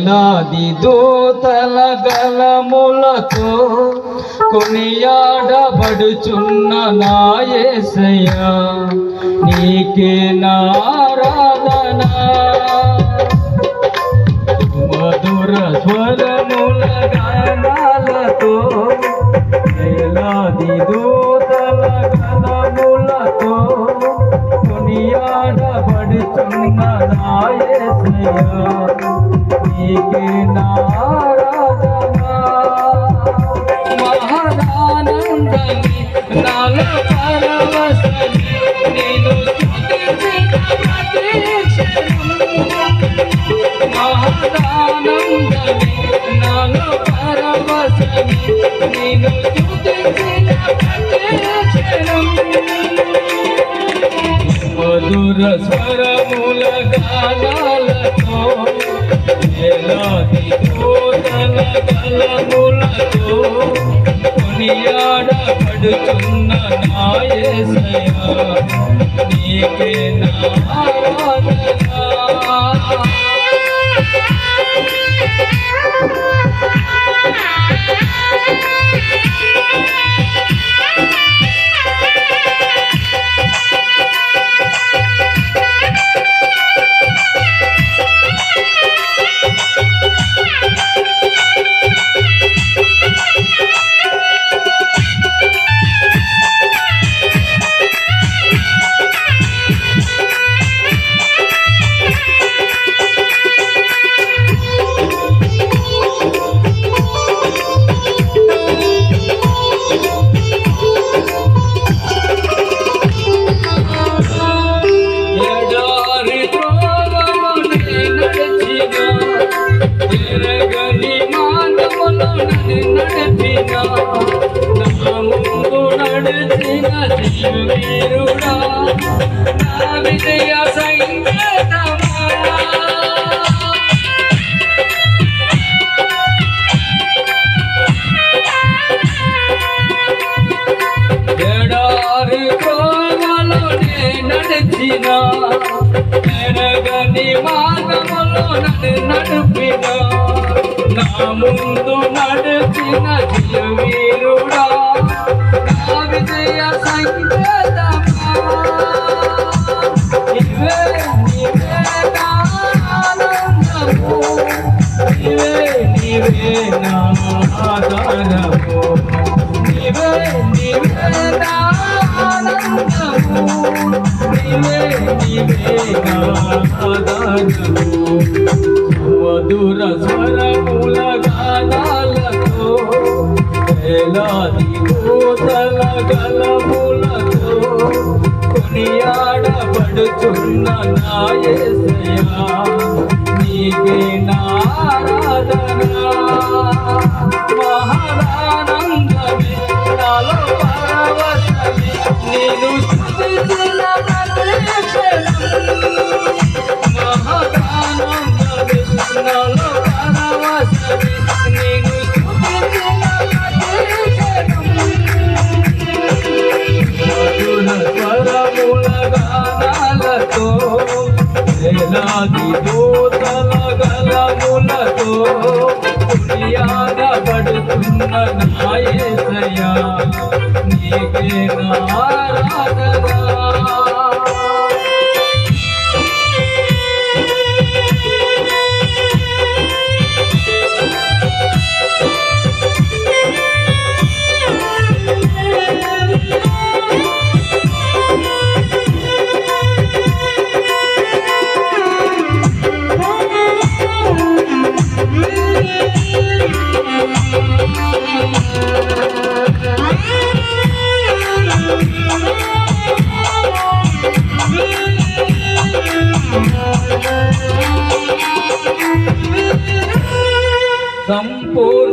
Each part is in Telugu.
వేలాది దూతల గలములతో కొనియాడబడుచున్న నాయసయ్యా నీకే నారాధన మధుర స్వరముల గానాలతో ఎలాది కోదన బలములతో కొనియాడబడుచున్న నాయసయా నీకే నా నడిచిన వీరుడా విజయ సంగీతము నివే నివే మధుర గలములతో కొనియాడబడుచున్న నాయసయా నీకే నారాధన. మహానందమే నాలో పరవశమే నేను वारा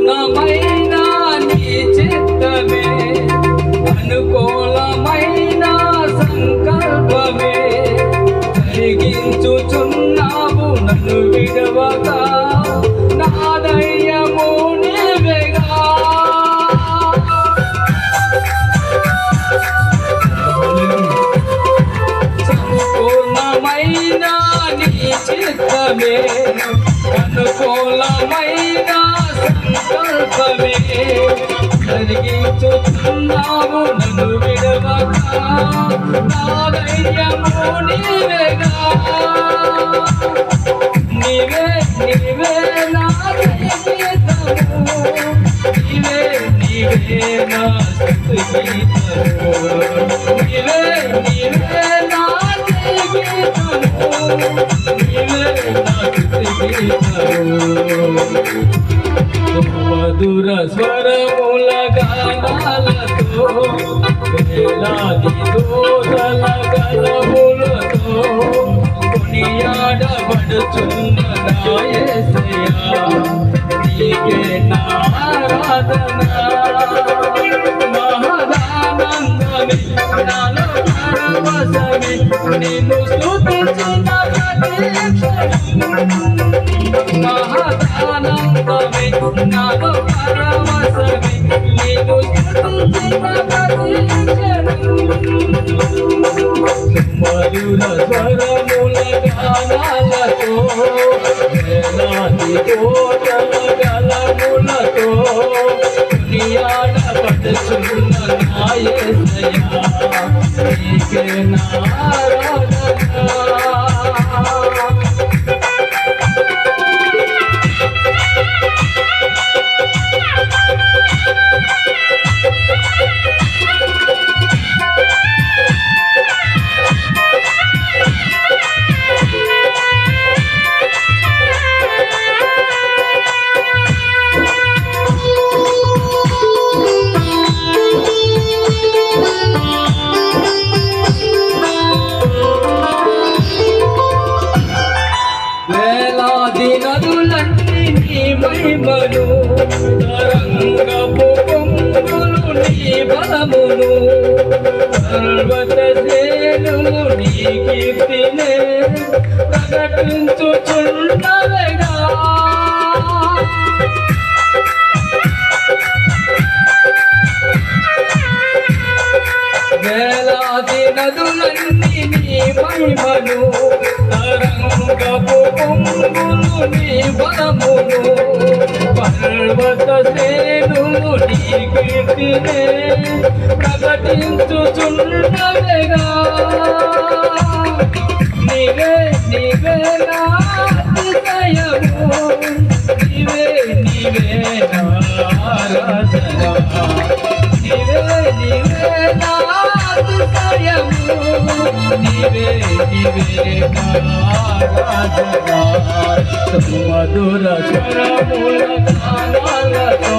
పూర్ణమైనా నీ చిత్తమే. జరిగించుతున్నావు నన్ను విడవక నా ధైర్యము నీవేగా. మధుర స్వరముల గానాలతో వేలాది దోతల గలములతో కొనియాడబడుచున్న నాయసయ్యా నీకే నారాధన. మహదానందమే నాలో పరవశమే నిన్ను స్తుతించిన మహదానందమే నాలో పరవశమే నీవు స్తుతించిన ప్రతి క్షణం మధుర స్వరముల గానాలతో వేలాది కోటల గలములతో కొనియాడబడుచున్న నాయసయ్యా నీకే నారాధన నీ బలమును పర్వత నీ కీర్తినే ప్రకటించుచున్నవగా వేల నదులన్నీ నీ మహిమను తరంగపు పొంగులు నీ బలమును పర్వత శ్రేణులు నీ కీర్తినే ప్రకటించుచున్నవగా నీవే నీవే నా అతిశయము నీవే నీవే నా ఆరాధన నీవే నీవే నా నీవే నీవే నా ఆరాధన మధుర స్వరముల గానాలతో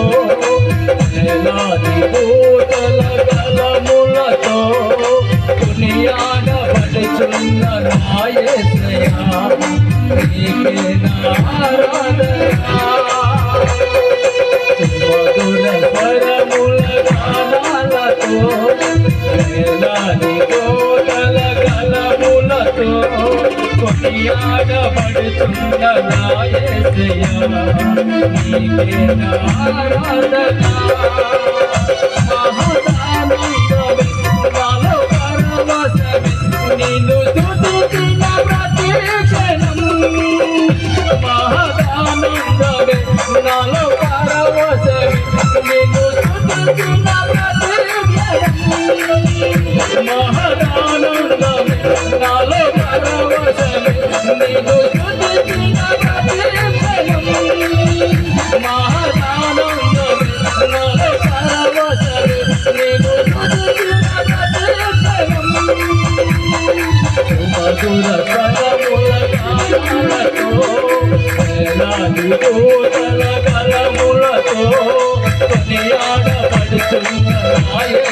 వేలాది కొనియాడబడుచున్న వేలాది బలములతో కొనియాడబడుతున్న ఆయన